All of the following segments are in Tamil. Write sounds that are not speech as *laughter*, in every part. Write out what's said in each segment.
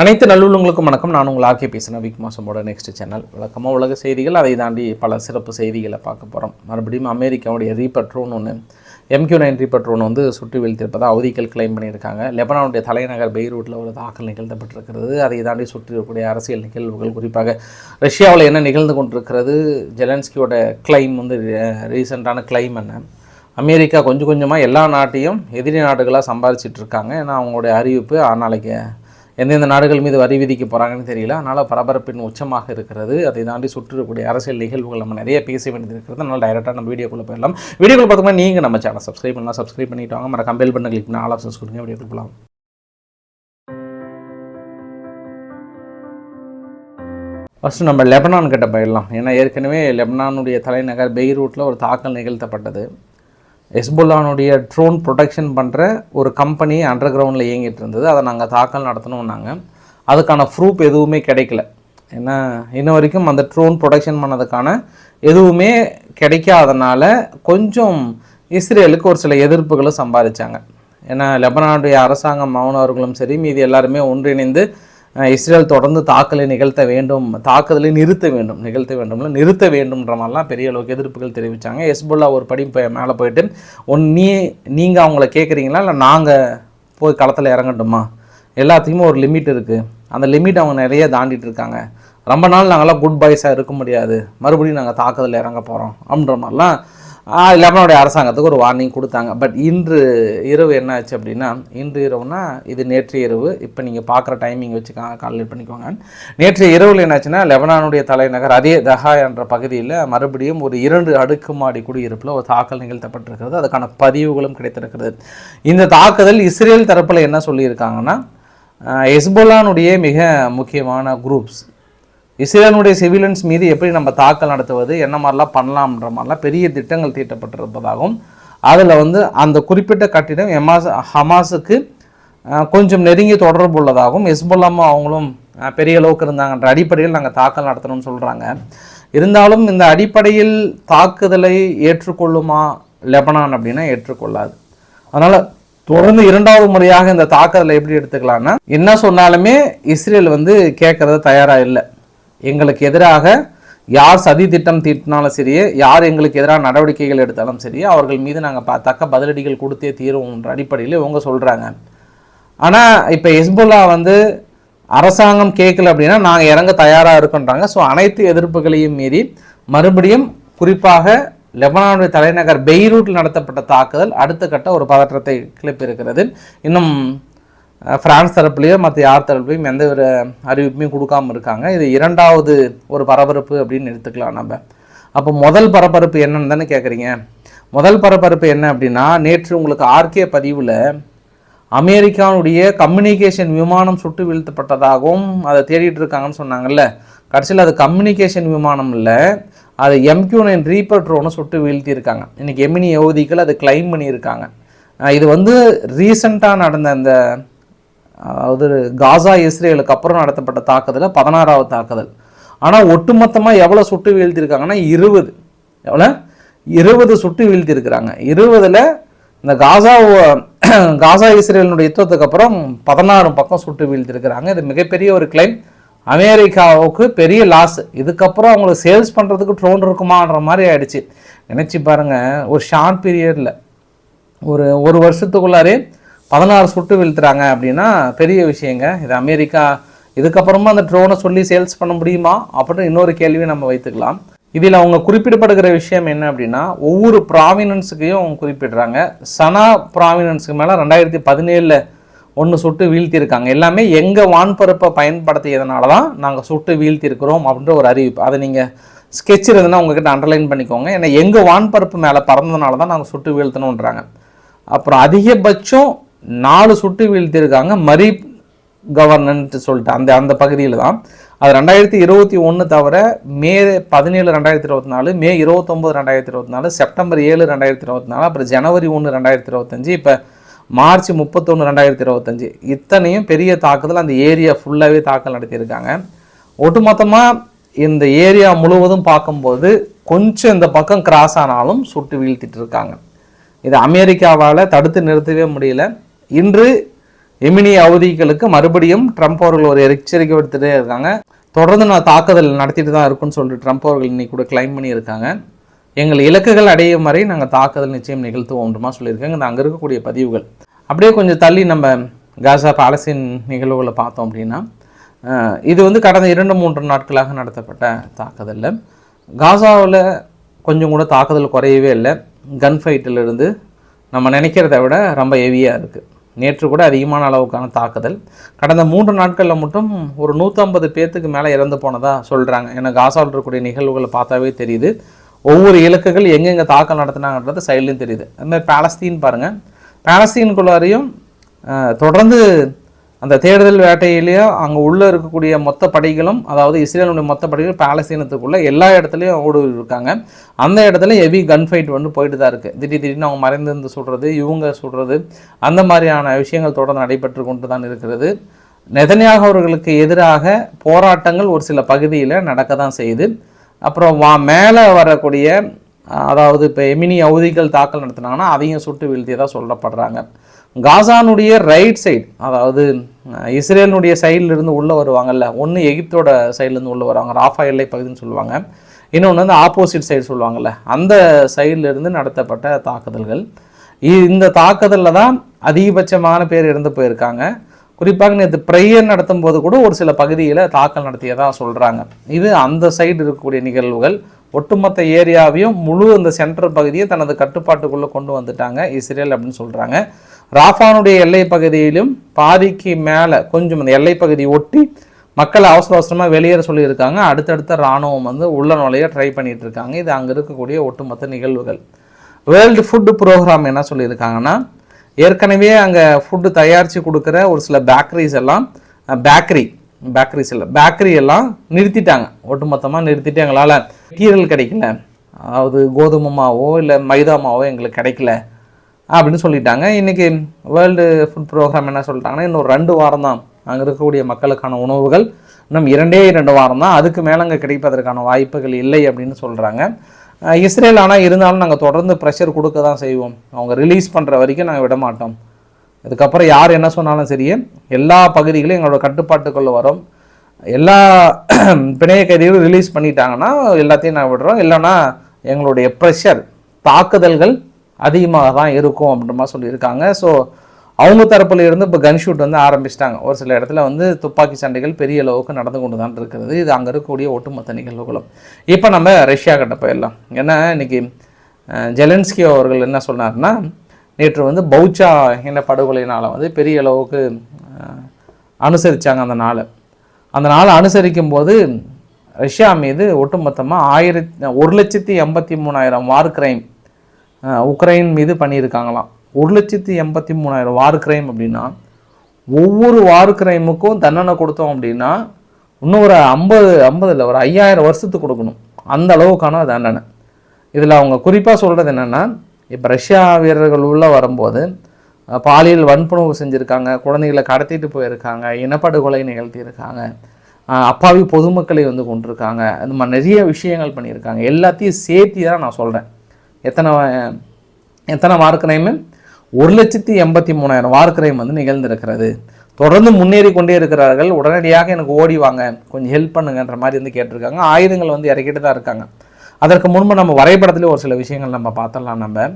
அனைத்து நல்லுள்ளங்களுக்கும் வணக்கம். நான் உங்கள் ஆர்கே பேசுகிறேன் வீக் மாசமோட நெக்ஸ்ட் சேனல் வழக்கமாக உலக செய்திகள் அதை தாண்டி பல சிறப்பு செய்திகளை பார்க்க போகிறோம் மறுபடியும் அமெரிக்காவுடைய ரீபட்ரோன் ஒன்று எம்கியூ நைன் ரீபட்ரோன் வந்து சுற்றி வீழ்த்திருப்பதாக அவதிகள் கிளைம் பண்ணியிருக்காங்க. லெபனானுடைய தலைநகர் பெய்ரூட்டில் ஒரு தாக்கல் நிகழ்த்தப்பட்டிருக்கிறது. அதை தாண்டி சுற்றி இருக்கக்கூடிய அரசியல் நிகழ்வுகள் குறிப்பாக ரஷ்யாவில் என்ன நிகழ்ந்து கொண்டிருக்கிறது ஜெலன்ஸ்கியோட கிளைம் வந்து ரீசெண்டான கிளைம் என்ன? அமெரிக்கா கொஞ்சம் கொஞ்சமாக எல்லா நாட்டையும் எதிரி நாடுகளாக சம்பாதிச்சிட்டு இருக்காங்க. ஏன்னா அவங்களுடைய அறிவிப்பு நாளைக்கு எந்தெந்த நாடுகள் மீது வரி விதிக்க போகிறாங்கன்னு தெரியல. அதனால் பரபரப்பின் உச்சமாக இருக்கிறது. அதை தாண்டி சுற்றக்கூடிய அரசியல் நிகழ்வுகள் நம்ம நிறைய பேச வேண்டியது இருக்கிறது. அதனால் டைரெக்டாக நம்ம வீடியோக்குள்ளே போயிடலாம். வீடியோக்குள்ள பார்த்தோம்னா நீங்கள் நம்ம சேனல் சப்ஸ்கிரைப் பண்ணலாம். சப்ஸ்கிரைப் பண்ணிட்டு வாங்க. மற கம்பெல் பண்ண கிளிக் பண்ணி ஆல் ஆப்ஷன்ஸ் கொடுங்க. வீடியோக்குள்ள போகலாம். ஃபஸ்ட்டு நம்ம லெபனான் கிட்ட போயிடலாம். ஏன்னா ஏற்கனவே லெபனானுடைய தலைநகர் பெய்ரூட்டில் ஒரு தாக்கல் நிகழ்த்தப்பட்டது. ஹெஸ்புல்லானுடைய ட்ரோன் ப்ரொடெக்ஷன் பண்ணுற ஒரு கம்பெனி அண்டர் கிரவுண்டில் இயங்கிட்டு இருந்தது. அதை நாங்கள் தாக்கல் நடத்தணும்னாங்க. அதுக்கான ப்ரூஃப் எதுவுமே கிடைக்கல. ஏன்னா இன்ன வரைக்கும் அந்த ட்ரோன் ப்ரொடெக்ஷன் பண்ணதுக்கான எதுவுமே கிடைக்காதனால கொஞ்சம் இஸ்ரேலுக்கு ஒரு சில எதிர்ப்புகளை சம்பாதிச்சாங்க. ஏன்னா லெபனானுடைய அரசாங்கம் மௌனவர்களும் சரி மீதி எல்லாருமே ஒன்றிணைந்து இஸ்ரேல் தொடர்ந்து தாக்கலை நிகழ்த்த வேண்டும் தாக்குதலை நிறுத்த வேண்டும் நிகழ்த்த வேண்டும்ல நிறுத்த வேண்டும்ன்ற மாதிரிலாம் பெரிய அளவுக்கு எதிர்ப்புகள் தெரிவித்தாங்க எஸ்புல்லா ஒரு படி மேலே போயிட்டு ஒன் நீ நீங்கள் அவங்கள கேட்குறீங்களா? இல்லை நாங்கள் போய் களத்தில் இறங்கட்டுமா? எல்லாத்துக்குமே ஒரு லிமிட் இருக்குது அந்த லிமிட் அவங்க நிறைய தாண்டிட்டு இருக்காங்க. ரொம்ப நாள் நாங்களாம் குட் பாய்ஸாக இருக்க முடியாது. மறுபடியும் நாங்கள் தாக்குதல் இறங்க போகிறோம் அப்படின்ற மாதிரிலாம் ஆஹ், அரசாங்கத்துக்கு ஒரு வார்னிங் கொடுத்தாங்க. பட் இன்று இரவு என்ன ஆச்சு அப்படின்னா இன்று இரவுனா இது நேற்றைய இரவு. இப்போ நீங்கள் பார்க்குற டைமிங் வச்சு கா கால்குலேட் பண்ணிக்கோங்க. நேற்றைய இரவில் என்னாச்சுன்னா லெபனானுடைய தலைநகர் அதே தஹா என்ற பகுதியில் மறுபடியும் ஒரு இரண்டு அடுக்குமாடி குடியிருப்பில் ஒரு தாக்கல் நிகழ்த்தப்பட்டிருக்கிறது. அதுக்கான பதிவுகளும் கிடைத்திருக்கிறது. இந்த தாக்குதல் இஸ்ரேல் தரப்பில் என்ன சொல்லியிருக்காங்கன்னா எஸ்போலானுடைய ஹெஸ்போலானுடைய மிக முக்கியமான குரூப்ஸ் இஸ்ரேலுடைய சிவிலியன்ஸ் மீது எப்படி நம்ம தாக்கல் நடத்துவது என்ன மாதிரிலாம் பண்ணலாம்ன்ற மாதிரிலாம் பெரிய திட்டங்கள் தீட்டப்பட்டிருப்பதாகவும் அதில் வந்து அந்த குறிப்பிட்ட கட்டிடம் எமாஸ் ஹமாஸுக்கு கொஞ்சம் நெருங்கி தொடர்பு உள்ளதாகவும் எஸ்புல்லாமா அவங்களும் பெரிய அளவுக்கு இருந்தாங்கன்ற அடிப்படையில் நாங்கள் தாக்கல் நடத்தணும்னு சொல்கிறாங்க இருந்தாலும் இந்த அடிப்படையில் தாக்குதலை ஏற்றுக்கொள்ளுமா லெபனான் அப்படின்னா ஏற்றுக்கொள்ளாது. அதனால் தொடர்ந்து இரண்டாவது முறையாக இந்த தாக்குதலை எப்படி எடுத்துக்கலாம்னா என்ன சொன்னாலுமே இஸ்ரேல் வந்து கேட்கறது தயாராக இல்லை. எங்களுக்கு எதிராக யார் சதி திட்டம் தீட்டினாலும் சரி யார் எங்களுக்கு எதிராக நடவடிக்கைகள் எடுத்தாலும் சரி அவர்கள் மீது நாங்கள் பா தக்க பதிலடிகள் கொடுத்தே தீருவோம்ன்ற அடிப்படையில் இவங்க சொல்கிறாங்க ஆனால் இப்போ ஹெஸ்புல்லா வந்து அரசாங்கம் கேட்கல அப்படின்னா நாங்கள் இறங்க தயாராக இருக்கின்றாங்க. ஸோ அனைத்து எதிர்ப்புகளையும் மீறி மறுபடியும் குறிப்பாக லெபனானுடைய தலைநகர் பெய்ரூட்டில் நடத்தப்பட்ட தாக்குதல் அடுத்த கட்ட ஒரு பதற்றத்தை கிளப்பியிருக்கிறது. இன்னும் ஃப்ரான்ஸ் பிரான்ஸ் தரப்புலையோ மற்ற யார் தரப்புலையும் எந்த ஒரு அறிவிப்புமே கொடுக்காம இருக்காங்க. இது இரண்டாவது ஒரு பரபரப்பு அப்படின்னு எடுத்துக்கலாம் நம்ம. அப்போ முதல் பரபரப்பு என்னன்னு தானே கேட்குறீங்க முதல் பரபரப்பு என்ன அப்படின்னா நேற்று உங்களுக்கு ஆர்கே பதிவில் அமெரிக்காவுடைய கம்யூனிகேஷன் விமானம் சுட்டு வீழ்த்தப்பட்டதாகவும் அதை தேடிட்டு இருக்காங்கன்னு சொன்னாங்கல்ல. கடைசியில் அது கம்யூனிகேஷன் விமானம் இல்லை அது எம்கியூ நைன் ரீப்பர் ட்ரோனை சுட்டு வீழ்த்தியிருக்காங்க. இன்றைக்கி எமினி யோதிகள் அதை கிளைம் பண்ணியிருக்காங்க. இது வந்து ரீசண்டாக நடந்த அந்த அதாவது காசா இஸ்ரேலுக்கு அப்புறம் நடத்தப்பட்ட தாக்குதலில் பதினாறாவது தாக்குதல். ஆனால் ஒட்டுமொத்தமாக எவ்வளோ சுட்டு வீழ்த்தியிருக்காங்கன்னா இருபது. எவ்வளோ? இருபது சுட்டு வீழ்த்திருக்கிறாங்க. இருபதில் இந்த காசா காசா இஸ்ரேலினுடைய யுத்தத்துக்கு அப்புறம் பதினாறு பக்கம் சுட்டு வீழ்த்திருக்கிறாங்க. இது மிகப்பெரிய ஒரு கிளைம் அமெரிக்காவுக்கு பெரிய லாஸ் இதுக்கப்புறம் அவங்களுக்கு சேல்ஸ் பண்ணுறதுக்கு ட்ரோன் இருக்குமான்ற மாதிரி ஆயிடுச்சு. நினச்சி பாருங்கள் ஒரு ஷார்ட் பீரியடில் ஒரு ஒரு வருஷத்துக்குள்ளாரே பதினாறு சுட்டு வீழ்த்துறாங்க அப்படின்னா பெரிய விஷயங்க. இது அமெரிக்கா இதுக்கப்புறமா அந்த ட்ரோனை சொல்லி சேல்ஸ் பண்ண முடியுமா? அப்படின்னு இன்னொரு கேள்வியை நம்ம வைத்துக்கலாம். இதில் அவங்க குறிப்பிடப்படுகிற விஷயம் என்ன அப்படின்னா ஒவ்வொரு ப்ராவினன்ஸுக்கையும் அவங்க குறிப்பிடுறாங்க. சனா ப்ராவினன்ஸுக்கு மேலே ரெண்டாயிரத்தி பதினேழில் ஒன்று சுட்டு வீழ்த்தியிருக்காங்க. எல்லாமே எங்கள் வான்பரப்பை பயன்படுத்தியதுனால தான் நாங்கள் சுட்டு வீழ்த்தியிருக்கிறோம் அப்படின்ற ஒரு அறிவிப்பு. அதை நீங்கள் ஸ்கெட்ச் இருந்ததுன்னா உங்ககிட்ட அண்டர்லைன் பண்ணிக்கோங்க. ஏன்னா எங்கள் வான்பரப்பு மேலே பறந்ததுனால தான் நாங்கள் சுட்டு வீழ்த்தணுன்றாங்க அப்புறம் அதிகபட்சம் நாலு சுட்டு வீழ்த்தியிருக்காங்க மரீப் கவர்னன்ட்டு சொல்லிட்டு அந்த அந்த பகுதியில் தான் அது ரெண்டாயிரத்தி இருபத்தி ஒன்று தவிர மே பதினேழு ரெண்டாயிரத்தி இருபத்தி நாலு மே இருபத்தொம்போது ரெண்டாயிரத்தி இருபத்தி நாலு செப்டம்பர் ஏழு ரெண்டாயிரத்தி இருபத்தி நாலு அப்புறம் ஜனவரி ஒன்று ரெண்டாயிரத்தி இருபத்தஞ்சு இப்போ மார்ச் முப்பத்தொன்று ரெண்டாயிரத்தி இருபத்தஞ்சு இத்தனையும் பெரிய தாக்குதல் அந்த ஏரியா ஃபுல்லாகவே தாக்கல் நடத்தியிருக்காங்க. ஒட்டுமொத்தமாக இந்த ஏரியா முழுவதும் பார்க்கும்போது கொஞ்சம் இந்த பக்கம் கிராஸ் ஆனாலும் சுட்டு வீழ்த்திட்டு இருக்காங்க. இது அமெரிக்காவால் தடுத்து நிறுத்தவே முடியல. இன்று எமினி அவதிகளுக்கு மறுபடியும் ட்ரம்ப் அவர்கள் ஒரு எச்சரிக்கை விடுத்துட்டே இருக்காங்க. தொடர்ந்து நான் தாக்குதல் நடத்திட்டு தான் இருக்குன்னு சொல்லிட்டு ட்ரம்ப் அவர்கள் இன்னைக்கு கூட கிளைம் பண்ணியிருக்காங்க. எங்கள் இலக்குகள் அடையும் வரை நாங்கள் தாக்குதல் நிச்சயம் நிகழ்த்துவோம்ன்றமா சொல்லியிருக்காங்க. இந்த அங்கே இருக்கக்கூடிய பதிவுகள். அப்படியே கொஞ்சம் தள்ளி நம்ம காசா பாலஸ்தீன் நிகழ்வுகளை பார்த்தோம் அப்படின்னா இது வந்து கடந்த இரண்டு மூன்று நாட்களாக நடத்தப்பட்ட தாக்குதலில் காசாவில் கொஞ்சம் கூட தாக்குதல் குறையவே இல்லை. கன் இருந்து நம்ம நினைக்கிறத விட ரொம்ப ஹெவியாக இருக்குது நேற்று கூட அதிகமான அளவுக்கான தாக்குதல். கடந்த மூன்று நாட்களில் மட்டும் ஒரு நூற்றம்பது பேர்த்துக்கு மேலே இறந்து போனதாக சொல்கிறாங்க ஏன்னா காசாவில் இருக்கக்கூடிய நிகழ்வுகளை பார்த்தாவே தெரியுது. ஒவ்வொரு இலக்குகள் எங்கெங்கே தாக்கல் நடத்தினாங்கன்றது சைட்லையும் தெரியுது. அதுமாதிரி பேலஸ்தீன் பாலஸ்தீன் பாருங்கள் பேலஸ்தீனுக்குள்ளாரையும் தொடர்ந்து அந்த தேடுதல் வேட்டையிலேயே அங்கே உள்ளே இருக்கக்கூடிய மொத்த படைகளும் அதாவது இஸ்ரேலுடைய மொத்த படைகள் பாலஸ்தீனத்துக்குள்ளே எல்லா இடத்துலையும் ஓடி இருக்காங்க. அந்த இடத்துல ஹெவி கன் ஃபைட் வந்து போயிட்டு தான் இருக்குது திடீர் திடீர்னு அவங்க மறைந்திருந்து சுடுறது இவங்க சுடுறது அந்த மாதிரியான விஷயங்கள் தொடர்ந்து நடைபெற்று கொண்டு தான் இருக்கிறது. நெதனியாக அவர்களுக்கு எதிராக போராட்டங்கள் ஒரு சில பகுதியில் நடக்க தான் செய்யுது. அப்புறம் வா மேலே வரக்கூடிய அதாவது இப்போ எமினி அவதிகள் தாக்கல் நடத்தினாங்கன்னா அதையும் சுட்டு வீழ்த்தியதாக சொல்லப்படுறாங்க. காசானுடைய ரைட் சைடு அதாவது இஸ்ரேலினுடைய சைடுல இருந்து உள்ளே வருவாங்கல்ல ஒன்று எகிப்தோட சைட்லேருந்து உள்ளே வருவாங்க ராஃபா எல்லை பகுதின்னு சொல்லுவாங்க. இன்னொன்று வந்து ஆப்போசிட் சைடு சொல்லுவாங்கள்ல அந்த சைட்லேருந்து நடத்தப்பட்ட தாக்குதல்கள். இ- இந்த தாக்குதலில் தான் அதிகபட்சமான பேர் இறந்து போயிருக்காங்க. குறிப்பாக நேற்று ப்ரேயர் நடத்தும் போது கூட ஒரு சில பகுதியில் தாக்கல் நடத்தியதாக சொல்கிறாங்க இது அந்த சைடு இருக்கக்கூடிய நிகழ்வுகள். ஒட்டுமொத்த ஏரியாவையும் முழு அந்த சென்ட்ரல் பகுதியை தனது கட்டுப்பாட்டுக்குள்ளே கொண்டு வந்துட்டாங்க இஸ்ரேல் அப்படின்னு சொல்கிறாங்க ராஃபானுடைய எல்லை பகுதியிலும் பாதிக்கு மேலே கொஞ்சம் அந்த எல்லை பகுதி ஒட்டி மக்களை அவசர அவசரமாக வெளியேற சொல்லியிருக்காங்க. அடுத்தடுத்த இராணுவம் வந்து உள்ள நுழைய ட்ரை பண்ணிட்டு இருக்காங்க. இது அங்கே இருக்கக்கூடிய ஒட்டுமொத்த நிகழ்வுகள். வேர்ல்டு ஃபுட்டு ப்ரோக்ராம் என்ன சொல்லியிருக்காங்கன்னா ஏற்கனவே அங்கே ஃபுட்டு தயாரித்து கொடுக்குற ஒரு சில பேக்கரிஸ் எல்லாம் பேக்கரி பேக்கரிஸ் இல்லை பேக்கரி எல்லாம் நிறுத்திட்டாங்க. ஒட்டுமொத்தமாக நிறுத்திட்டு எங்களால் மெட்டீரியல் கிடைக்கல. அதாவது கோதுமை மாவோ இல்லை மைதா மாவோ எங்களுக்கு கிடைக்கல. அப்படின்னு சொல்லிட்டாங்க. இன்றைக்கி வேர்ல்டு ஃபுட் ப்ரோக்ராம் என்ன சொல்லிட்டாங்கன்னா இன்னும் ரெண்டு வாரம் தான் அங்கே இருக்கக்கூடிய மக்களுக்கான உணவுகள். இன்னும் இரண்டே இரண்டு வாரம் தான் அதுக்கு மேலே அங்கே கிடைப்பதற்கான வாய்ப்புகள் இல்லை அப்படின்னு சொல்கிறாங்க இஸ்ரேல் ஆனால் இருந்தாலும் நாங்கள் தொடர்ந்து ப்ரெஷர் கொடுக்க தான் செய்வோம். அவங்க ரிலீஸ் பண்ணுற வரைக்கும் நாங்கள் விட மாட்டோம். இதுக்கப்புறம் யார் என்ன சொன்னாலும் சரி எல்லா பகுதிகளையும் எங்களோட கட்டுப்பாட்டுக்குள்ள வரும். எல்லா *clears throat* பிணைய கைதிகளும் ரிலீஸ் பண்ணிட்டாங்கன்னா எல்லாத்தையும் நான் விடுறோம். இல்லைன்னா எங்களுடைய ப்ரெஷர் தாக்குதல்கள் அதிகமாக தான் இருக்கும் அப்படின்ற மாதிரி சொல்லியிருக்காங்க. ஸோ அவங்க தரப்புல இருந்து இப்போ கன்ஷூட் வந்து ஆரம்பிச்சிட்டாங்க. ஒரு சில இடத்துல வந்து துப்பாக்கி சண்டைகள் பெரிய அளவுக்கு நடந்து கொண்டு தான் இருக்கிறது இது அங்கே இருக்கக்கூடிய ஒட்டுமொத்த நிகழ்வுகளும். இப்போ நம்ம ரஷ்யா கிட்ட போயிடலாம். ஏன்னா இன்னைக்கு ஜெலன்ஸ்கி அவர்கள் என்ன சொன்னார்னா நேற்று வந்து பௌச்சா இன படுகொலையினால் வந்து பெரிய அளவுக்கு அனுசரித்தாங்க அந்த நாளை. அந்த நாளை அனுசரிக்கும் போது ரஷ்யா மீது ஒட்டுமொத்தமாக ஆயிரத்தி ஒரு லட்சத்தி எண்பத்தி மூணாயிரம் வார் கிரைம் உக்ரைன் மீது பண்ணியிருக்காங்களாம். ஒரு லட்சத்தி எண்பத்தி மூணாயிரம் வார் கிரைம் அப்படின்னா ஒவ்வொரு வார் கிரைமுக்கும் தண்டனை கொடுத்தோம் அப்படின்னா இன்னும் ஒரு ஐம்பது ஐம்பது இல்லை ஒரு ஐயாயிரம் வருஷத்துக்கு கொடுக்கணும். அந்த அளவுக்கான தண்டனை. இதில் அவங்க குறிப்பாக சொல்கிறது என்னென்னா இப்போ ரஷ்யா வீரர்கள் உள்ளே வரும்போது பாலியல் வன்புணர்வு செஞ்சுருக்காங்க குழந்தைகளை கடத்திட்டு போயிருக்காங்க இனப்படுகொலை நிகழ்த்தியிருக்காங்க அப்பாவி பொதுமக்களை வந்து கொண்டிருக்காங்க இந்த மாதிரி நிறைய விஷயங்கள் பண்ணியிருக்காங்க. எல்லாத்தையும் சேர்த்தி தான் நான் சொல்கிறேன் எத்தனை எத்தனை எத்தனை வார்க்கிரைமு ஒரு லட்சத்தி எண்பத்தி மூணாயிரம் வார்க்கிரைம் வந்து நிகழ்ந்திருக்கிறது. தொடர்ந்து முன்னேறி கொண்டே இருக்கிறார்கள். உடனடியாக எனக்கு ஓடி வாங்க கொஞ்சம் ஹெல்ப் பண்ணுங்கன்ற மாதிரி வந்து கேட்டிருக்காங்க. ஆயுதங்கள் வந்து இறக்கிட்டு தான் இருக்காங்க. அதற்கு முன்பு நம்ம வரைபடத்துலேயே ஒரு சில விஷயங்கள் நம்ம பார்த்தலாம். நம்ம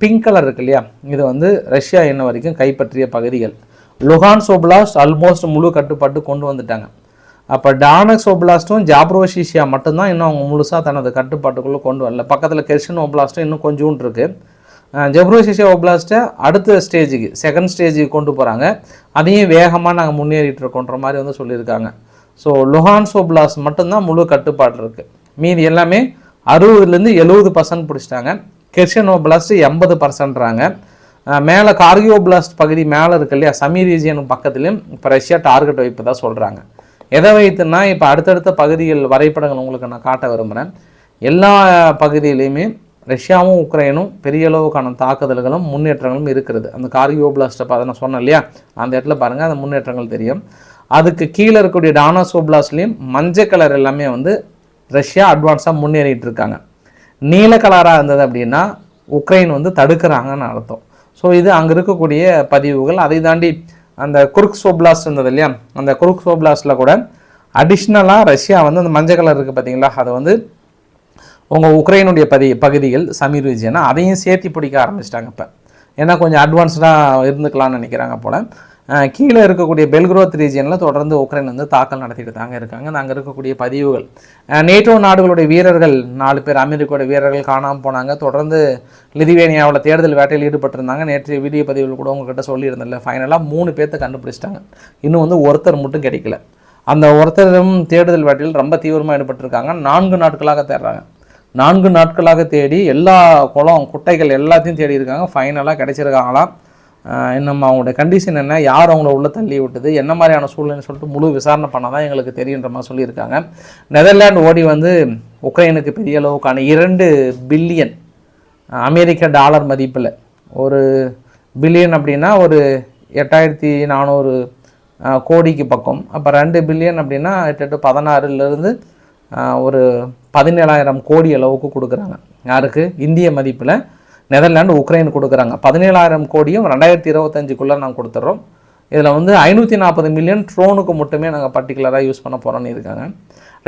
பிங்க் கலர் இருக்கு இல்லையா? இது வந்து ரஷ்யா என்ன வரைக்கும் கைப்பற்றிய பகுதிகள். லுகான் சோப்லாஸ்ட் ஆல்மோஸ்ட் முழு கட்டுப்பாட்டு கொண்டு வந்துட்டாங்க. அப்போ டானக்ஸ் ஓப்லாஸ்ட்டும் ஜாப்ரோஷிஷியா மட்டும்தான் இன்னும் அவங்க முழுசாக தனது கட்டுப்பாட்டுக்குள்ளே கொண்டு வரல. பக்கத்தில் கெர்ஷன் ஓப்ளாஸ்ட்டும் இன்னும் கொஞ்சோண்டு இருக்குது ஜெப்ரோஷிஷியா ஓப்ளாஸ்ட்டை அடுத்த ஸ்டேஜுக்கு செகண்ட் ஸ்டேஜுக்கு கொண்டு போகிறாங்க அதையும் வேகமாக நாங்கள் முன்னேறிட்டு இருக்கோன்ற மாதிரி வந்து சொல்லியிருக்காங்க. ஸோ லுஹான்ஸ் ஓப்லாஸ்ட் மட்டும்தான் முழு கட்டுப்பாடு இருக்குது மீதி எல்லாமே அறுபதுலேருந்து எழுபது பர்சன்ட் பிடிச்சிட்டாங்க. கெர்ஷன் ஓப்லாஸ்ட் எண்பது பர்சன்ட்றாங்க மேலே கார்கியோ பிளாஸ்ட் பகுதி மேலே இருக்கு இல்லையா? சமி ரீஜியன் பக்கத்துலேயும் இப்போ ரஷ்யா டார்கெட் வைப்பு தான் சொல்கிறாங்க எதை வைத்துன்னா இப்போ அடுத்தடுத்த பகுதிகள் வரைபடங்கள் உங்களுக்கு நான் காட்ட விரும்புகிறேன் எல்லா பகுதியிலையுமே ரஷ்யாவும் உக்ரைனும் பெரிய அளவுக்கான தாக்குதல்களும் முன்னேற்றங்களும் இருக்கிறது. அந்த கார்கியோ பிளாஸ்ட்டை பார்த்து நான் சொன்னேன் இல்லையா? அந்த இடத்துல பாருங்கள் அந்த முன்னேற்றங்கள் தெரியும். அதுக்கு கீழே இருக்கக்கூடிய டானாசோ பிளாஸ்ட்லேயும் மஞ்சள் கலர் எல்லாமே வந்து ரஷ்யா அட்வான்ஸாக முன்னேறிட்டு இருக்காங்க. நீல கலராக இருந்தது அப்படின்னா உக்ரைன் வந்து தடுக்கிறாங்கன்னு அர்த்தம். ஸோ இது அங்கே இருக்கக்கூடிய பதிவுகள். அதை தாண்டி அந்த குருக் சோப்லாஸ்ட் இருந்தது இல்லையா? அந்த குருக் சோப்லாஸ்டில் கூட அடிஷ்னலாக ரஷ்யா வந்து அந்த மஞ்சள் கலர் இருக்குது பார்த்தீங்களா அதை வந்து உங்கள் உக்ரைனுடைய பதி பகுதிகள் சமீர் விஜயனா அதையும் சேர்த்து பிடிக்க ஆரம்பிச்சிட்டாங்க இப்போ. ஏன்னா கொஞ்சம் அட்வான்ஸ்டாக இருந்துக்கலாம்னு நினைக்கிறாங்க போல். கீழே இருக்கக்கூடிய பெல்க்ரோத் ரீஜியனில் தொடர்ந்து உக்ரைன் வந்து தாக்கல் நடத்திட்டு தாங்க இருக்காங்க. அங்கே இருக்கக்கூடிய பதிவுகள். நேட்டோ நாடுகளுடைய வீரர்கள் நாலு பேர் அமெரிக்காவோட வீரர்கள் காணாமல் போனாங்க. தொடர்ந்து லிதுவேனியாவில் தேடுதல் வேட்டையில் ஈடுபட்டிருந்தாங்க. நேற்றைய வீடியோ பதிவுகள் கூட உங்ககிட்ட சொல்லியிருந்தில்ல ஃபைனலாக மூணு பேர்த்த கண்டுபிடிச்சிட்டாங்க. இன்னும் வந்து ஒருத்தர் மட்டும் கிடைக்கல. அந்த ஒருத்தரும் தேடுதல் வேட்டையில் ரொம்ப தீவிரமாக ஈடுபட்டிருக்காங்க. நான்கு நாட்களாக தேடுறாங்க. நான்கு நாட்களாக தேடி எல்லா குளம் குட்டைகள் எல்லாத்தையும் தேடி இருக்காங்க ஃபைனலாக கிடைச்சிருக்காங்களாம். இன்னும் அவங்களுடைய கண்டிஷன் என்ன? யார் அவங்கள உள்ளே தள்ளி விட்டது? என்ன மாதிரியான சூழ்நிலைன்னு சொல்லிட்டு முழு விசாரணை பண்ணால் தான் எங்களுக்கு தெரியுன்ற மாதிரி சொல்லியிருக்காங்க. நெதர்லாண்டு ஓடி வந்து உக்ரைனுக்கு பெரிய அளவுக்கான இரண்டு பில்லியன் அமெரிக்க டாலர் மதிப்பில் ஒரு பில்லியன் அப்படின்னா ஒரு எட்டாயிரத்தி நானூறு கோடிக்கு பக்கம். அப்போ ரெண்டு பில்லியன் அப்படின்னா எட்டு பதினாறுலேருந்து ஒரு பதினேழாயிரம் கோடி அளவுக்கு கொடுக்குறாங்க. யாருக்கு? இந்திய மதிப்பில். நெதர்லாண்டு உக்ரைன் கொடுக்குறாங்க. பதினேழாயிரம் கோடியும் ரெண்டாயிரத்தி இருபத்தஞ்சுக்குள்ளே நாங்கள் கொடுத்துட்றோம் இதில் வந்து ஐநூற்றி நாற்பது மில்லியன் ட்ரோனுக்கு மட்டுமே நாங்கள் பர்டிகுலராக யூஸ் பண்ண போகிறோன்னு இருக்காங்க.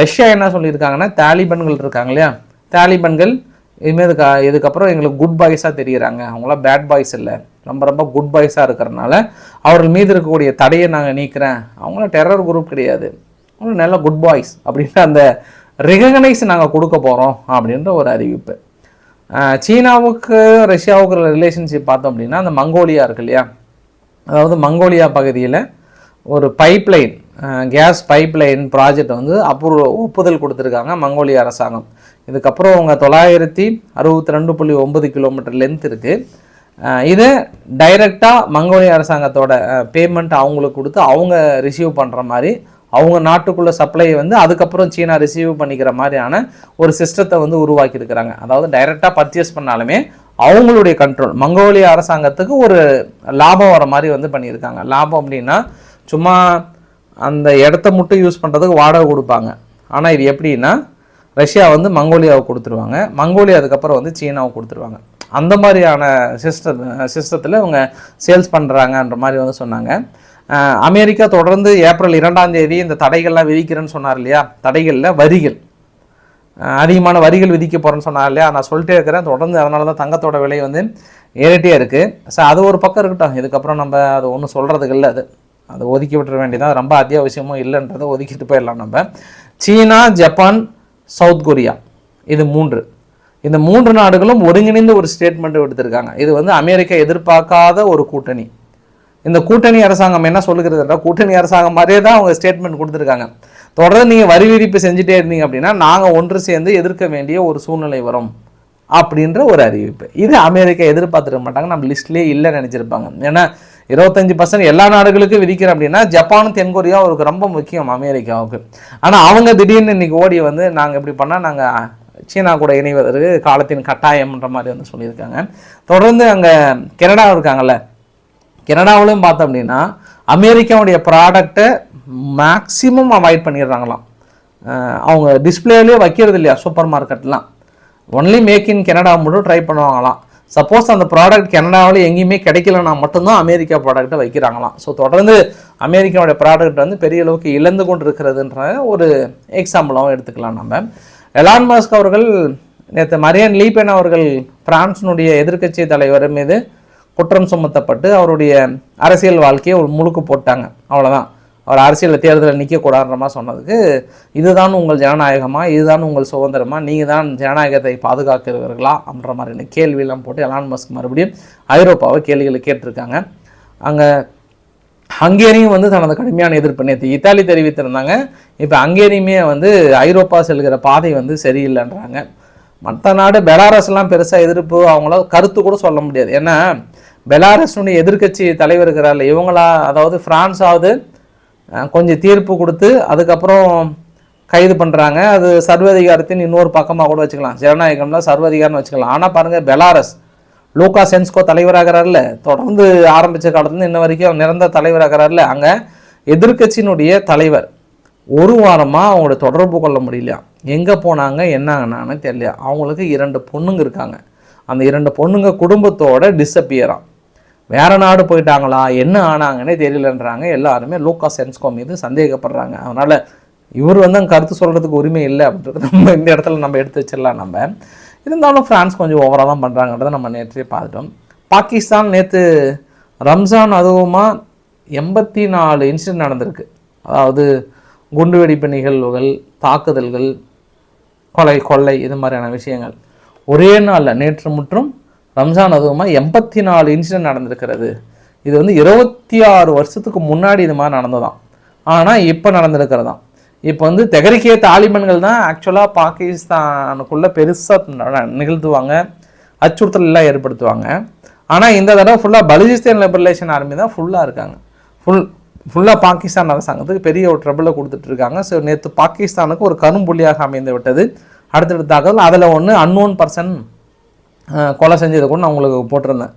ரஷ்யா என்ன சொல்லியிருக்காங்கன்னா தாலிபன்கள் இருக்காங்க இல்லையா? தாலிபன்கள் இனிமேல் இதுக்கு இதுக்கப்புறம் எங்களுக்கு குட் பாய்ஸாக தெரியுறாங்க. அவங்களாம் பேட் பாய்ஸ் இல்லை. ரொம்ப ரொம்ப குட் பாய்ஸாக இருக்கிறனால அவர்கள் மீது இருக்கக்கூடிய தடையை நாங்கள் நீக்கிறேன். அவங்களாம் டெரர் குரூப் கிடையாது. அவங்களும் நல்ல குட் பாய்ஸ் அப்படின்ற அந்த ரெகனைஸ் நாங்கள் கொடுக்க போகிறோம் அப்படின்ற ஒரு அறிவிப்பு. சீனாவுக்கு ரஷ்யாவுக்கு ரிலேஷன்ஷிப் பார்த்தோம் அப்படின்னா அந்த மங்கோலியா இருக்கு இல்லையா? அதாவது மங்கோலியா பகுதியில் ஒரு பைப்லைன் கேஸ் பைப்லைன் ப்ராஜெக்ட் வந்து அப்ரூவ் ஒப்புதல் கொடுத்துருக்காங்க மங்கோலிய அரசாங்கம். இதுக்கப்புறம் அவங்க தொள்ளாயிரத்தி அறுபத்தி ரெண்டு புள்ளி ஒன்பது கிலோமீட்டர் லென்த் இருக்குது இதை டைரெக்டாக மங்கோலிய அரசாங்கத்தோட பேமெண்ட் அவங்களுக்கு கொடுத்து அவங்க ரிசீவ் பண்ணுற மாதிரி அவங்க நாட்டுக்குள்ள சப்ளை வந்து அதுக்கப்புறம் சீனா ரிசீவ் பண்ணிக்கிற மாதிரியான ஒரு சிஸ்டத்தை வந்து உருவாக்கியிருக்கிறாங்க. அதாவது டைரெக்டாக பர்ச்சேஸ் பண்ணாலுமே அவங்களுடைய கண்ட்ரோல் மங்கோலிய அரசாங்கத்துக்கு ஒரு லாபம் வர மாதிரி வந்து பண்ணியிருக்காங்க. லாபம் அப்படின்னா சும்மா அந்த இடத்த மட்டும் யூஸ் பண்ணுறதுக்கு வாடகை கொடுப்பாங்க. ஆனால் இது எப்படின்னா ரஷ்யா வந்து மங்கோலியாவுக்கு கொடுத்துருவாங்க. மங்கோலியா அதுக்கப்புறம் வந்து சீனாவுக்கு கொடுத்துருவாங்க. அந்த மாதிரியான சிஸ்டம் சிஸ்டத்தில் இவங்க சேல்ஸ் பண்ணுறாங்கன்ற மாதிரி வந்து சொன்னாங்க. அமெரிக்கா தொடர்ந்து ஏப்ரல் இரண்டாம் தேதி இந்த தடைகள்லாம் விதிக்கிறேன்னு சொன்னார் இல்லையா? தடைகளில் வரிகள். அதிகமான வரிகள் விதிக்க போகிறேன்னு சொன்னார் இல்லையா? நான் சொல்லிட்டே இருக்கிறேன். தொடர்ந்து அதனால தான் தங்கத்தோட விலை வந்து ஏறிட்டே இருக்குது ஸோ அது ஒரு பக்கம் இருக்கட்டும். இதுக்கப்புறம் நம்ம அது ஒன்றும் சொல்கிறதுக்கு இல்லை அது. அது ஒதுக்கி விட்டுற வேண்டியதான் ரொம்ப அத்தியாவசியமும் இல்லைன்றதை ஒதுக்கிட்டு போயிடலாம் நம்ம. சீனா ஜப்பான் சவுத் கொரியா. இது மூன்று. இந்த மூன்று நாடுகளும் ஒருங்கிணைந்து ஒரு ஸ்டேட்மெண்ட் எடுத்திருக்காங்க. இது வந்து அமெரிக்கா எதிர்பார்க்காத ஒரு கூட்டணி. இந்த கூட்டணி அரசாங்கம் என்ன சொல்லுகிறதுன்றா கூட்டணி அரசாங்கம் மாதிரியே தான் அவங்க ஸ்டேட்மெண்ட் கொடுத்துருக்காங்க. தொடர்ந்து நீங்கள் வரி விதிப்பு செஞ்சுட்டே இருந்தீங்க அப்படின்னா நாங்கள் ஒன்று சேர்ந்து எதிர்க்க வேண்டிய ஒரு சூழ்நிலை வரும் அப்படின்ற ஒரு அறிவிப்பு. இது அமெரிக்கா எதிர்பார்த்துருக்க மாட்டாங்க. நம்ம லிஸ்ட்லேயே இல்லை நினச்சிருப்பாங்க. ஏன்னா இருபத்தஞ்சி பர்சன்ட் எல்லா நாடுகளுக்கும் விதிக்கிறோம் அப்படின்னா ஜப்பானும் தென்கொரியா அவருக்கு ரொம்ப முக்கியம் அமெரிக்காவுக்கு. ஆனால் அவங்க திடீர்னு இன்னைக்கு ஓடி வந்து நாங்கள் இப்படி பண்ணால் நாங்கள் சீனா கூட இணைவதற்கு காலத்தின் கட்டாயம்ன்ற மாதிரி வந்து சொல்லியிருக்காங்க. தொடர்ந்து அங்கே கனடா இருக்காங்கல்ல கனடாவிலும் பார்த்தோம் அப்படின்னா அமெரிக்காவுடைய ப்ராடக்டை மேக்ஸிமம் அவாய்ட் பண்ணிடுறாங்களாம். அவங்க டிஸ்பிளேலேயே வைக்கிறது இல்லையா சூப்பர் மார்க்கெட்லாம் ஒன்லி மேக் இன் கனடா மட்டும் ட்ரை பண்ணுவாங்களாம். சப்போஸ் அந்த ப்ராடக்ட் கனடாவில் எங்கேயுமே கிடைக்கலனா மட்டும்தான் அமெரிக்கா ப்ராடக்ட்டை வைக்கிறாங்களாம். ஸோ தொடர்ந்து அமெரிக்காவுடைய ப்ராடக்ட் வந்து பெரிய அளவுக்கு இழந்து கொண்டு இருக்கிறதுன்ற ஒரு எக்ஸாம்பிளாகவும் எடுத்துக்கலாம் நம்ம. எலான் மாஸ்க் அவர்கள் நேற்று மரியன் லீபென் அவர்கள் பிரான்ஸினுடைய எதிர்க்கட்சி தலைவர் மீது குற்றம் சுமத்தப்பட்டு அவருடைய அரசியல் வாழ்க்கையை ஒரு முழுக்கு போட்டாங்க. அவ்வளோதான் அவர் அரசியலில் தேர்தலில் நிற்கக்கூடாதுன்றமா சொன்னதுக்கு இதுதான் உங்கள் ஜனநாயகமா? இதுதான் உங்கள் சுதந்திரமா? நீங்கள் தான் ஜனநாயகத்தை பாதுகாக்கிறவர்களா? அப்படின்ற மாதிரியான கேள்வியெல்லாம் போட்டு எலான் மஸ்க் மறுபடியும் ஐரோப்பாவை கேள்விகளை கேட்டிருக்காங்க. அங்கே ஹங்கேரியும் வந்து தனது கடுமையான எதிர்ப்பு நேற்று இத்தாலி தெரிவித்திருந்தாங்க. இப்போ ஹங்கேரியுமே வந்து ஐரோப்பா செல்கிற பாதை வந்து சரியில்லைன்றாங்க. மற்ற நாடு பெலாரஸ்லாம் பெருசாக எதிர்ப்பு அவங்களால கருத்து கூட சொல்ல முடியாது. ஏன்னா பெலாரஸுடைய எதிர்க்கட்சி தலைவர் இருக்கிறார்ல இவங்களா அதாவது ஃப்ரான்ஸாவது கொஞ்சம் தீர்ப்பு கொடுத்து அதுக்கப்புறம் கைது பண்ணுறாங்க அது சர்வதிகாரத்தின் இன்னொரு பக்கமாக கூட வச்சுக்கலாம். ஜனநாயகம்னா சர்வதிகாரம்னு வச்சுக்கலாம். ஆனால் பாருங்கள் பெலாரஸ் லூகா சென்ஸ்கோ தலைவராகிறார்ல. தொடர்ந்து ஆரம்பித்த காலத்துலேருந்து இன்ன வரைக்கும் நிரந்தர தலைவராகிறார்ல. அங்கே எதிர்க்கட்சியினுடைய தலைவர். ஒரு வாரமாக அவங்களோட தொடர்பு கொள்ள முடியலையா எங்கே போனாங்க என்ன ஆனான்னு தெரியல. அவங்களுக்கு இரண்டு பொண்ணுங்க இருக்காங்க. அந்த இரண்டு பொண்ணுங்க குடும்பத்தோட டிஸப்பியராம் வேறு நாடு போயிட்டாங்களா? என்ன ஆனாங்கன்னே தெரியலன்றாங்க. எல்லாருமே லோக்கா சென்ஸ்கோ மீது சந்தேகப்படுறாங்க. அதனால் இவர் வந்து அங்கே கருத்து சொல்கிறதுக்கு உரிமை இல்லை அப்படின்றது நம்ம இந்த இடத்துல நம்ம எடுத்து வச்சிடலாம் நம்ம. இருந்தாலும் ஃப்ரான்ஸ் கொஞ்சம் ஓவராக தான் பண்ணுறாங்கன்றத நம்ம நேற்றே பார்த்துட்டோம். பாகிஸ்தான் நேற்று ரம்ஜான் அதுவுமா எண்பத்தி நாலு இன்சிடென்ட் நடந்திருக்கு. அதாவது குண்டுவெடிப்பு நிகழ்வுகள் தாக்குதல்கள் கொலை கொள்ளை இது மாதிரியான விஷயங்கள். ஒரே நாளில் நேற்று முற்றும் ரம்ஜான் அதுவுமா எண்பத்தி நாலு இன்சிடென்ட் நடந்திருக்கிறது. இது வந்து இருபத்தி ஆறு வருஷத்துக்கு முன்னாடி இது மாதிரி நடந்ததான் ஆனால் இப்போ நடந்திருக்கிறதாம். இப்போ வந்து தெகரிக்கிய தாலிபன்கள் தான் ஆக்சுவலாக பாகிஸ்தானுக்குள்ளே பெருசாக நிகழ்த்துவாங்க. அச்சுறுத்தல் எல்லாம் ஏற்படுத்துவாங்க. ஆனால் இந்த தடவை ஃபுல்லாக பலுஜிஸ்தான் லிபரலேஷன் ஆர்மி தான் ஃபுல்லாக இருக்காங்க. ஃபுல் ஃபுல்லாக பாகிஸ்தான் அரசாங்கத்துக்கு பெரிய ஒரு ட்ரபிளை கொடுத்துட்ருக்காங்க ஸோ நேற்று பாகிஸ்தானுக்கு ஒரு கரும்புள்ளியாக அமைந்து விட்டது அடுத்தடுத்த தாக்குதல் அதில் ஒன்று அன்னோன் பர்சன் கொலை செஞ்சதை கூட நான் உங்களுக்கு போட்டிருந்தேன்.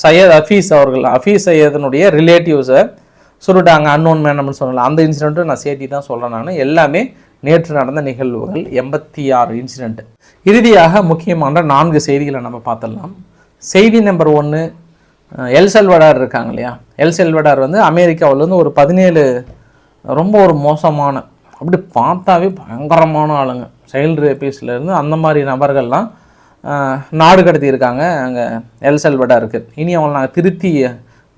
சையத் ஹஃபீஸ் அவர்கள் ஹஃபீஸ் சையதனுடைய ரிலேட்டிவ்ஸை சொல்லிட்டாங்க அன்னோன் மேன் அப்படின்னு சொல்லலாம் அந்த இன்சிடென்ட்டும் நான் சேர்த்தி தான் சொல்கிறேன் நான். எல்லாமே நேற்று நடந்த நிகழ்வுகள் எண்பத்தி ஆறு இன்சிடென்ட் இறுதியாக முக்கியமான நான்கு செய்திகளை நம்ம பார்த்துடலாம். செய்தி நம்பர் ஒன்று எல் செல்வடார் இருக்காங்க இல்லையா எல் செல்வடார் வந்து அமெரிக்காவிலேருந்து ஒரு பதினேழு ரொம்ப ஒரு மோசமான அப்படி பார்த்தாவே பயங்கரமான ஆளுங்க. சைல்டு ரேபிஸ்லேருந்து அந்த மாதிரி நபர்கள்லாம் நாடு கடத்தியிருக்காங்க அங்கே எல் செல்வடா இருக்குது இனி அவங்களை நாங்கள் திருத்தி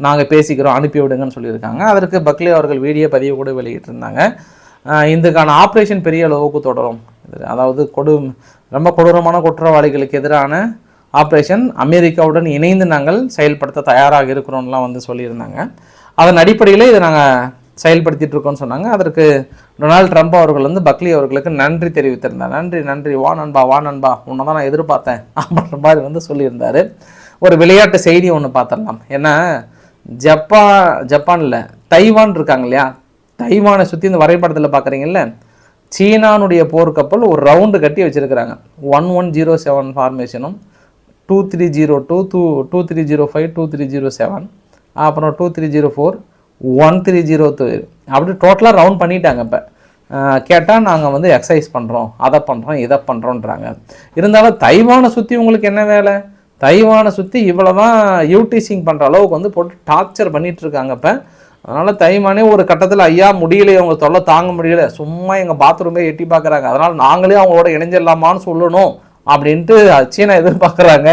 நாங்கள் பேசிக்கிறோம் அனுப்பி விடுங்கன்னு சொல்லியிருக்காங்க. அதற்கு பக்லே அவர்கள் வீடியோ பதிவு கூட வெளியிட்டிருந்தாங்க. இதுக்கான ஆப்ரேஷன் பெரிய அளவுக்கு தொடரும். அதாவது கொடு ரொம்ப கொடூரமான குற்றவாளிகளுக்கு எதிரான ஆப்ரேஷன் அமெரிக்காவுடன் இணைந்து நாங்கள் செயல்படுத்த தயாராக இருக்கிறோம்லாம் வந்து சொல்லியிருந்தாங்க. அதன் அடிப்படையில் இதை நாங்கள் செயல்படுத்திட்டு இருக்கோம்னு சொன்னாங்க. அதற்கு டொனால்ட் ட்ரம்ப் அவர்கள் வந்து பக்லி அவர்களுக்கு நன்றி தெரிவித்திருந்தார். நன்றி நன்றி. வா நண்பா வா நண்பா. உன்னை தான் நான் எதிர்பார்த்தேன் *laughs* அப்படின்ற மாதிரி வந்து சொல்லியிருந்தார். ஒரு விளையாட்டு செய்தி ஒன்று பார்த்துடலாம். ஏன்னா ஜப்பான் ஜப்பானில் தைவான் இருக்காங்க இல்லையா? தைவானை சுற்றி இந்த வரைபடத்தில் பார்க்குறீங்கல்ல சீனானுடைய போர்க்கப்பல் ஒரு ரவுண்டு கட்டி வச்சிருக்கிறாங்க. One one zero seven ஃபார்மேஷனும் two three zero two two two three zero five two three zero seven அப்புறம் two three zero four one three zero three அப்படி டோட்டலாக ரவுண்ட் பண்ணிட்டாங்க இப்போ. கேட்டால் நாங்கள் வந்து எக்ஸசைஸ் பண்ணுறோம் அதை பண்ணுறோம் இதை பண்ணுறோன்றாங்க இருந்தாலும் தைவானை சுற்றி உங்களுக்கு என்ன வேலை? தைவானை சுற்றி இவ்வளோ தான் யூடிசிங் பண்ணுற அளவுக்கு வந்து போட்டு டார்ச்சர் பண்ணிகிட்ருக்காங்க இப்போ. அதனால் தைமானே ஒரு கட்டத்தில் ஐயா முடியலையே அவங்க தொல்லை தாங்க முடியல. சும்மா எங்கள் பாத்ரூமே எட்டி பார்க்குறாங்க அதனால் நாங்களே அவங்களோட இணைஞ்சிடலாமான்னு சொல்லணும். அப்படின்ட்டு சீனா எதிர்பார்க்குறாங்க.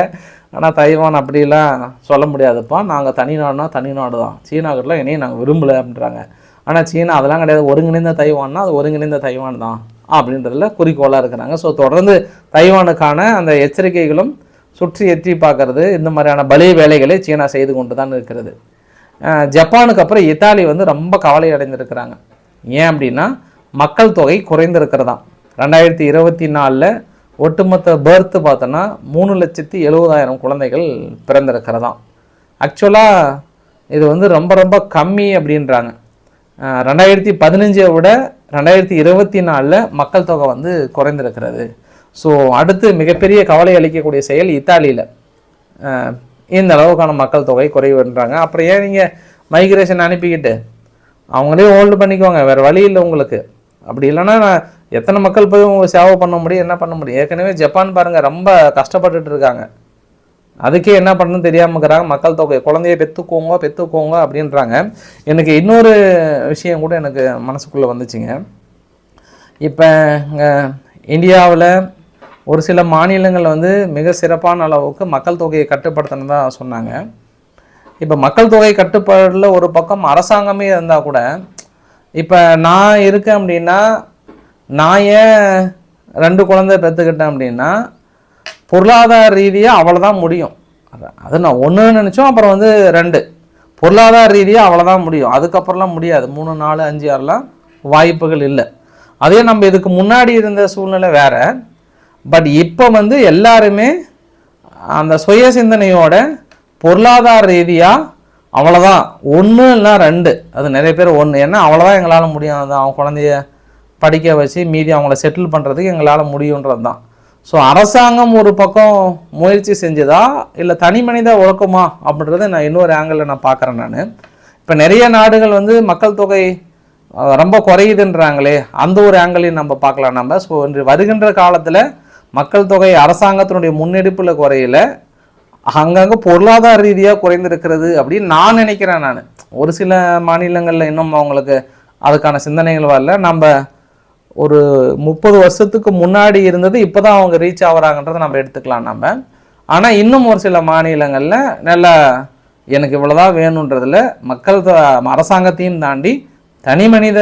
ஆனால் தைவான் அப்படிலாம் சொல்ல முடியாதுப்பா. நாங்கள் தனி நாடுனா தனி நாடு தான். சீனாக்கிட்டலாம் என்னையும் நாங்கள் விரும்பலை அப்படின்றாங்க. ஆனால் சீனா அதெல்லாம் கிடையாது. ஒருங்கிணைந்த தைவான்னா அது ஒருங்கிணைந்த தைவான் தான் அப்படின்றதுல குறிக்கோளாக இருக்கிறாங்க. ஸோ தொடர்ந்து தைவானுக்கான அந்த எச்சரிக்கைகளும் சுற்றி எட்டி பார்க்கறது இந்த மாதிரியான பலி வேலைகளை சீனா செய்து கொண்டு தான் இருக்கிறது. ஜப்பானுக்கு அப்புறம் இத்தாலி வந்து ரொம்ப கவலை அடைந்திருக்கிறாங்க. ஏன் அப்படின்னா மக்கள் தொகை குறைந்திருக்கிறதாம். ரெண்டாயிரத்தி இருபத்தி நாலில் ஒட்டுமொத்த பர்த்து பார்த்தோன்னா மூணு லட்சத்தி எழுபதாயிரம் குழந்தைகள் பிறந்திருக்கிறதாம். ஆக்சுவலாக இது வந்து ரொம்ப ரொம்ப கம்மி அப்படின்றாங்க. ரெண்டாயிரத்தி பதினஞ்சை விட ரெண்டாயிரத்தி இருபத்தி நாலில் மக்கள் தொகை வந்து குறைந்திருக்கிறது. ஸோ அடுத்து மிகப்பெரிய கவலை அளிக்கக்கூடிய செயல் இத்தாலியில். இந்த அளவுக்கான மக்கள் தொகை குறைவுன்றாங்க. அப்புறம் ஏன் நீங்கள் மைக்ரேஷன் அனுப்பிக்கிட்டு? அவங்களே ஹோல்டு பண்ணிக்கோங்க வேறு வழி இல்லை உங்களுக்கு. அப்படி இல்லைன்னா நான் எத்தனை மக்கள் போய் சேவை பண்ண முடியும் என்ன பண்ண முடியும்? ஏற்கனவே ஜப்பான் பாருங்கள் ரொம்ப கஷ்டப்பட்டுட்டு இருக்காங்க. அதுக்கே என்ன பண்ணணும்னு தெரியாமல் இருக்கிறாங்க. மக்கள் தொகை குழந்தைய பெற்றுக்கோங்க பெற்றுக்கோங்க அப்படின்றாங்க. எனக்கு இன்னொரு விஷயம் கூட எனக்கு மனசுக்குள்ளே வந்துச்சுங்க. இப்போ இந்தியாவில் ஒரு சில மாநிலங்கள் வந்து மிக சிறப்பான அளவுக்கு மக்கள் தொகையை கட்டுப்படுத்தணும் தான் சொன்னாங்க. இப்போ மக்கள் தொகை கட்டுப்பாடில் ஒரு பக்கம் அரசாங்கமே இருந்தால் கூட இப்போ நான் இருக்கேன் அப்படின்னா நான் ஏன் ரெண்டு குழந்தை பெற்றுக்கிட்டேன் அப்படின்னா பொருளாதார ரீதியாக அவ்வளோதான் முடியும். அது- அது நான் ஒன்று நினச்சோம் அப்புறம் வந்து ரெண்டு. பொருளாதார ரீதியாக அவ்வளோதான் முடியும். அதுக்கப்புறம்லாம் முடியாது. மூணு நாலு அஞ்சு ஆறுலாம் வாய்ப்புகள் இல்லை. அதே நம்ம இதுக்கு முன்னாடி இருந்த சூழ்நிலை வேறு. பட் இப்போ வந்து எல்லாருமே அந்த சுய சிந்தனையோட பொருளாதார ரீதியாக அவ்வளோதான் ஒன்று இல்லைன்னா ரெண்டு. அது நிறைய பேர் ஒன்று ஏன்னா அவ்வளோதான் எங்களால் முடியும். அது அவன் குழந்தைய படிக்க வச்சு மீதி அவங்கள செட்டில் பண்ணுறதுக்கு எங்களால் முடியுன்றது தான். ஸோ அரசாங்கம் ஒரு பக்கம் முயற்சி செஞ்சதா இல்லை தனி மனித உழக்கமா அப்படின்றத நான் இன்னொரு ஆங்கிளில் நான் பார்க்குறேன் நான். இப்போ நிறைய நாடுகள் வந்து மக்கள் தொகை ரொம்ப குறையுதுன்றாங்களே அந்த ஒரு ஆங்கிளையும் நம்ம பார்க்கலாம் நம்ம ஸோ இன்று வருகின்ற காலத்தில் மக்கள் தொகை அரசாங்கத்தினுடைய முன்னெடுப்பில் குறையில. அங்கங்கே பொருளாதார ரீதியாக குறைந்திருக்கிறது அப்படின்னு நான் நினைக்கிறேன் நான். ஒரு சில மாநிலங்களில் இன்னும் அவங்களுக்கு அதுக்கான சிந்தனைகள் வரல. நம்ம ஒரு முப்பது வருஷத்துக்கு முன்னாடி இருந்தது இப்போ தான் அவங்க ரீச் ஆகிறாங்கன்றதை நம்ம எடுத்துக்கலாம் நம்ம. ஆனால் இன்னும் ஒரு சில மாநிலங்களில் நல்லா எனக்கு இவ்வளோதான் வேணுன்றதுல மக்கள் த- அரசாங்கத்தையும் தாண்டி தனி மனித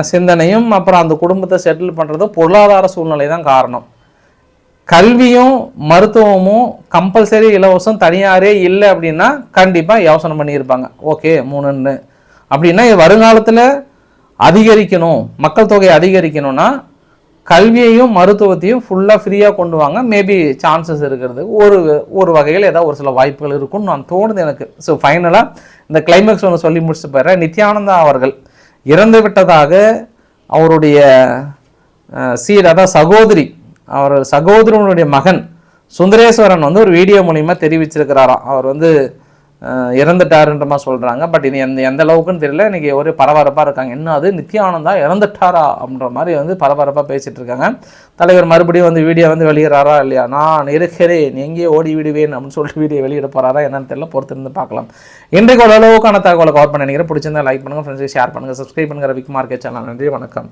சிந்தனையும் அப்புறம் அந்த குடும்பத்தை செட்டில் பண்ணுறதும் பொருளாதார சூழ்நிலை தான் காரணம். கல்வியும் மருத்துவமும் கம்பல்சரி இலவசம் தனியாரே இல்லை அப்படின்னா கண்டிப்பாக யோசனை பண்ணியிருப்பாங்க. ஓகே மூணுன்னு. அப்படின்னா வருங்காலத்தில் அதிகரிக்கணும் மக்கள் தொகை அதிகரிக்கணும்னா கல்வியையும் மருத்துவத்தையும் ஃபுல்லாக ஃப்ரீயாக கொண்டு வாங்க. மேபி சான்சஸ் இருக்கிறது ஒரு ஒரு வகையில் ஏதாவது ஒரு சில வாய்ப்புகள் இருக்கும்னு நான் தோணுது எனக்கு. ஸோ ஃபைனலாக இந்த கிளைமேக்ஸ் ஒன்று சொல்லி முடிச்சு போயிடுறேன். நித்யானந்தா அவர்கள் இறந்து விட்டதாக அவருடைய சீர் அதாவது சகோதரி அவர் சகோதரனுடைய மகன் சுந்தரேஸ்வரன் வந்து ஒரு வீடியோ மூலிமா தெரிவிச்சிருக்கிறாராம். அவர் வந்து இறந்துட்டாருன்ற மாதிரி சொல்கிறாங்க பட் இது எந்த எந்த அளவுக்குன்னு தெரியல. இன்றைக்கி ஒரே பரபரப்பாக இருக்காங்க. என்ன அது? நித்யானந்தா இறந்துட்டாரா? அப்படின்ற மாதிரி வந்து பரபரப்பாக பேசிகிட்டு இருக்காங்க. தலைவர் மறுபடியும் வந்து வீடியோ வந்து வெளியிடறாரா இல்லையா? நான் இருக்கிறேன். எங்கேயோ ஓடி விடுவேன் அப்படின்னு சொல்லிட்டு வீடியோ வெளியிட போறாரா என்னன்னு தெரியல. பொறுத்திருந்து பார்க்கலாம். இன்றைக்கு ஓரளவுக்கான தகவலை கவர் பண்ண நினைக்கிறேன். பிடிச்சிருந்தா லைக் பண்ணுங்க ஃப்ரெண்ட்ஸுக்கு ஷேர் பண்ணுங்கள் சப்ஸ்கிரைப் பண்ணுங்க. ரவிக்குமார் கே சேனல் நன்றி வணக்கம்.